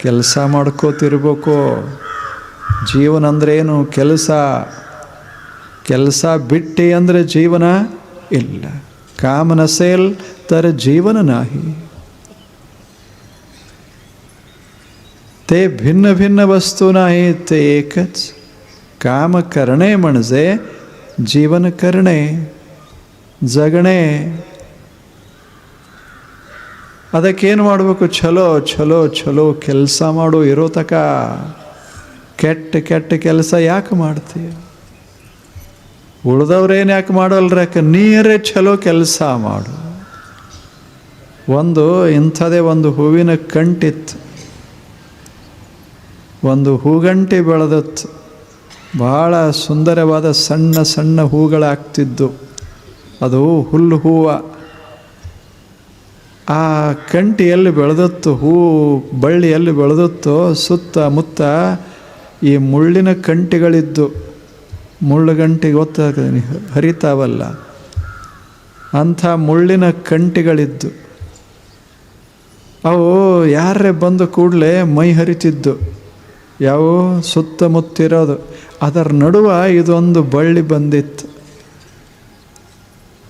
ಕೆಲಸ ಮಾಡ್ಕೋತಿರ್ಬೇಕು ಜೀವನ ಅಂದ್ರೇನು ಕೆಲಸ ಕೆಲಸ ಬಿಟ್ಟಿ ಅಂದರೆ ಜೀವನ ಇಲ್ಲ काम नसेल तर जीवन नाही ते भिन्न भिन्न वस्तू नाही ते एकच काम करणे म्हणजे जीवन करणे ಜಗಣೆ ಅದಕ್ಕೇನು ಮಾಡಬೇಕು? ಚಲೋ ಚಲೋ ಚಲೋ ಕೆಲಸ ಮಾಡು ಇರೋ ತಕ. ಕೆಟ್ಟ ಕೆಟ್ಟ ಕೆಲಸ ಯಾಕೆ ಮಾಡ್ತೀಯ ಉಳ್ದವ್ರೇನು ಯಾಕೆ ಮಾಡೋಲ್ರಕ್ಕ ನೀರೇ ಚಲೋ ಕೆಲಸ ಮಾಡು. ಒಂದು ಇಂಥದೇ ಒಂದು ಹೂವಿನ ಕಂಟಿತ್ತು. ಒಂದು ಹೂಗಂಟಿ ಬೆಳೆದತ್ತು. ಭಾಳ ಸುಂದರವಾದ ಸಣ್ಣ ಸಣ್ಣ ಹೂಗಳಾಗ್ತಿದ್ದು. ಅದು ಹುಲ್ಲು ಹೂವು. ಆ ಕಂಟಿ ಎಲ್ಲಿ ಬೆಳೆದತ್ತು, ಹೂ ಬಳ್ಳಿ ಎಲ್ಲಿ ಬೆಳೆದತ್ತೋ, ಸುತ್ತ ಮುತ್ತ ಈ ಮುಳ್ಳಿನ ಕಂಟಿಗಳಿದ್ದು, ಮುಳ್ಳು ಗಂಟೆ ಗೊತ್ತಾಗ್ತದೆ ಹರಿತಾವಲ್ಲ. ಅಂಥ ಮುಳ್ಳಿನ ಕಂಟಿಗಳಿದ್ದು, ಅವು ಯಾರೇ ಬಂದು ಕೂಡಲೇ ಮೈ ಹರಿತಿದ್ದು, ಯಾವ ಸುತ್ತಮುತ್ತಿರೋದು ಅದರ ನಡುವ ಇದೊಂದು ಬಳ್ಳಿ ಬಂದಿತ್ತು.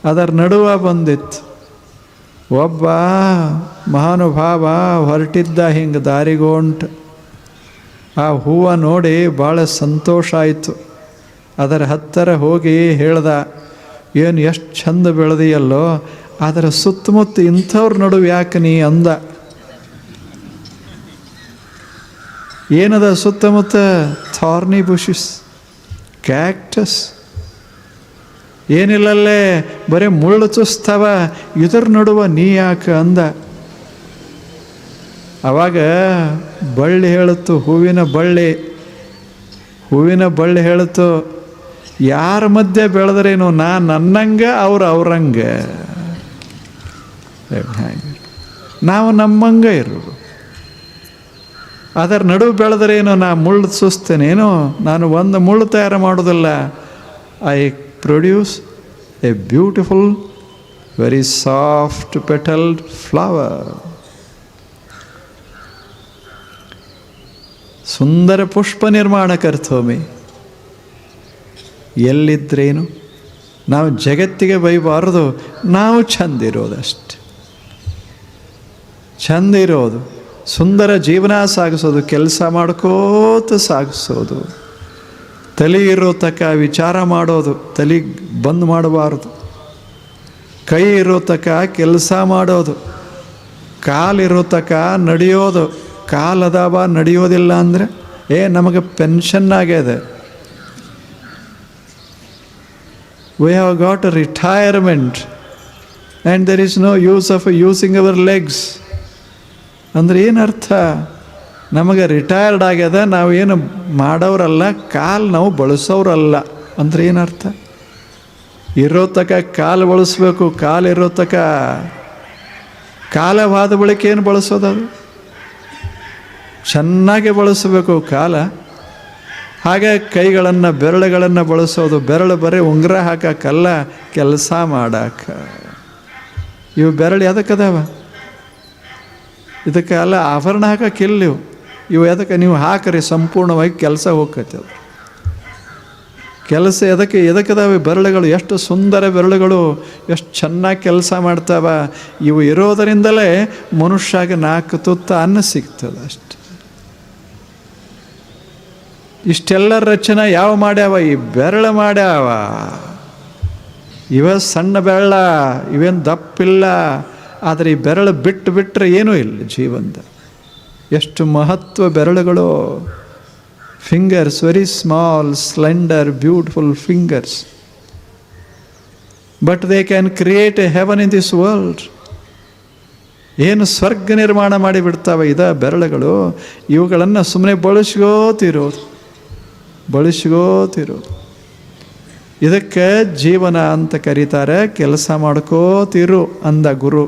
ಅದರ ನಡುವ ಬಂದಿತ್ತು. ಒಬ್ಬ ಮಹಾನುಭಾವ ಹೊರಟಿದ್ದ ಹಿಂಗೆ ದಾರಿಗೋಂಟ್. ಆ ಹೂವು ನೋಡಿ ಭಾಳ ಸಂತೋಷ ಆಯಿತು. ಅದರ ಹತ್ತಿರ ಹೋಗಿ ಹೇಳ್ದ, ಏನು ಎಷ್ಟು ಚಂದ ಬೆಳೆದಿಯಲ್ಲೋ, ಅದರ ಸುತ್ತಮುತ್ತ ಇಂಥವ್ರ ನಡುವೆ ಯಾಕೆ ನೀ ಅಂದ? ಏನದ ಸುತ್ತಮುತ್ತ ಥಾರ್ನಿ ಬುಷಿಸ್, ಕ್ಯಾಕ್ಟಸ್ ಏನಿಲ್ಲಲ್ಲೇ, ಬರೀ ಮುಳ್ಳು ಚುಸ್ತವ, ಇದ್ರ ನಡುವ ನೀ ಯಾಕೆ ಅಂದ. ಅವಾಗ ಬಳ್ಳಿ ಹೇಳುತ್ತು, ಹೂವಿನ ಬಳ್ಳಿ. ಹೂವಿನ ಬಳ್ಳಿ ಹೇಳುತ್ತು, ಯಾರ ಮಧ್ಯೆ ಬೆಳೆದ್ರೇನು, ನಾ ನನ್ನಂಗ, ಅವ್ರು ಅವ್ರಂಗೆ. ನಾವು ನಮ್ಮಂಗ ಇರೋರು ಅದರ ನಡುವೆ ಬೆಳೆದ್ರೇನು, ನಾ ಮುಳ್ಳು ಸುಸ್ತೇನೇನು ನಾನು ಒಂದು ಮುಳ್ಳು ತಯಾರು ಮಾಡೋದಿಲ್ಲ. I produce a beautiful very soft petaled flower ಸುಂದರ ಪುಷ್ಪ ನಿರ್ಮಾಣ ಕರ್ತೋಮಿ ಎಲ್ಲಿದ್ರೇನು? ನಾವು ಜಗತ್ತಿಗೆ ಬೈಬಾರದು, ನಾವು ಚಂದಿರೋದಷ್ಟೆ ಚಂದ ಇರೋದು ಸುಂದರ ಜೀವನ ಸಾಗಿಸೋದು, ಕೆಲಸ ಮಾಡ್ಕೋತ ಸಾಗಿಸೋದು. ತಲೆ ಇರೋ ತಕ್ಕ ವಿಚಾರ ಮಾಡೋದು, ತಲೆ ಬಂದ್ ಮಾಡಬಾರ್ದು. ಕೈ ಇರೋ ತಕ್ಕ ಕೆಲಸ ಮಾಡೋದು, ಕಾಲಿರೋ ತಕ್ಕ ನಡೆಯೋದು ಕಾಲು ಅದಾವ ನಡೆಯೋದಿಲ್ಲ ಅಂದರೆ, ಏ, ನಮಗೆ ಪೆನ್ಷನ್ ಆಗ್ಯದ. We have got a retirement and there is no use of using our legs ಅಂದ್ರೆ ಏನರ್ಥ? ನಮಗೆ ರಿಟೈರ್ಡ್ ಆಗ್ಯದ ನಾವೇನು ಮಾಡೋರಲ್ಲ, ಕಾಲು ನಾವು ಬಳಸೋರಲ್ಲ. ಅಂದ್ರೆ ಏನರ್ಥ? ಇರೋ ತಕ ಕಾಲು ಬಳಸಬೇಕು, ಕಾಲು ಇರೋ ತಕ ಕಾಲವಾದ ಬಳಿಕ ಏನು ಬಳಸೋದದು ಚೆನ್ನಾಗಿ ಬಳಸಬೇಕು ಕಾಲ. ಹಾಗೆ ಕೈಗಳನ್ನು, ಬೆರಳುಗಳನ್ನು ಬಳಸೋದು. ಬೆರಳು ಬರೀ ಉಂಗುರ ಹಾಕಕ್ಕಲ್ಲ ಕೆಲಸ ಮಾಡಾಕ. ಇವು ಬೆರಳು ಯಾವುದಕ್ಕದವ ಇದಕ್ಕೆ ಅಲ್ಲ ಆಭರಣ ಹಾಕಕ್ಕಿಲ್ಲ ನೀವು ಇವು ಎದಕ್ಕೆ ನೀವು ಹಾಕ್ರಿ ಸಂಪೂರ್ಣವಾಗಿ ಕೆಲಸ ಹೋಗ್ತೈತೆ ಅದು. ಕೆಲಸ ಎದಕ್ಕೆ, ಎದಕ್ಕದಾವೆ ಬೆರಳುಗಳು? ಎಷ್ಟು ಸುಂದರ ಬೆರಳುಗಳು, ಎಷ್ಟು ಚೆನ್ನಾಗಿ ಕೆಲಸ ಮಾಡ್ತಾವ. ಇವು ಇರೋದರಿಂದಲೇ ಮನುಷ್ಯಾಗ ನಾಲ್ಕು ತುತ್ತ ಅನ್ನ ಸಿಗ್ತದೆ ಅಷ್ಟೆ. ಇಷ್ಟೆಲ್ಲ ರಚನೆ ಯಾವ ಮಾಡ್ಯಾವ? ಈ ಬೆರಳು ಮಾಡ್ಯಾವ. ಇವ ಸಣ್ಣ ಬೆರಳ, ಇವೇನು ದಪ್ಪಿಲ್ಲ. ಆದರೆ ಈ ಬೆರಳು ಬಿಟ್ಟು ಬಿಟ್ಟರೆ ಏನೂ ಇಲ್ಲ ಜೀವನದ ಎಷ್ಟು ಮಹತ್ವ ಬೆರಳುಗಳು. Fingers very small slender beautiful fingers but they can create a heaven in this world ಏನು ಸ್ವರ್ಗ ನಿರ್ಮಾಣ ಮಾಡಿಬಿಡ್ತಾವೆ ಇದ ಬೆರಳುಗಳು, ಇವುಗಳನ್ನು ಸುಮ್ಮನೆ ಬಳಸ್ಕೋತಿರೋದು ಬಳಸ್ಕೋತಿರೋದು ಇದಕ್ಕೆ ಜೀವನ ಅಂತ ಕರೀತಾರೆ, ಕೆಲಸ ಮಾಡ್ಕೋತಿರು ಅಂದ ಗುರು.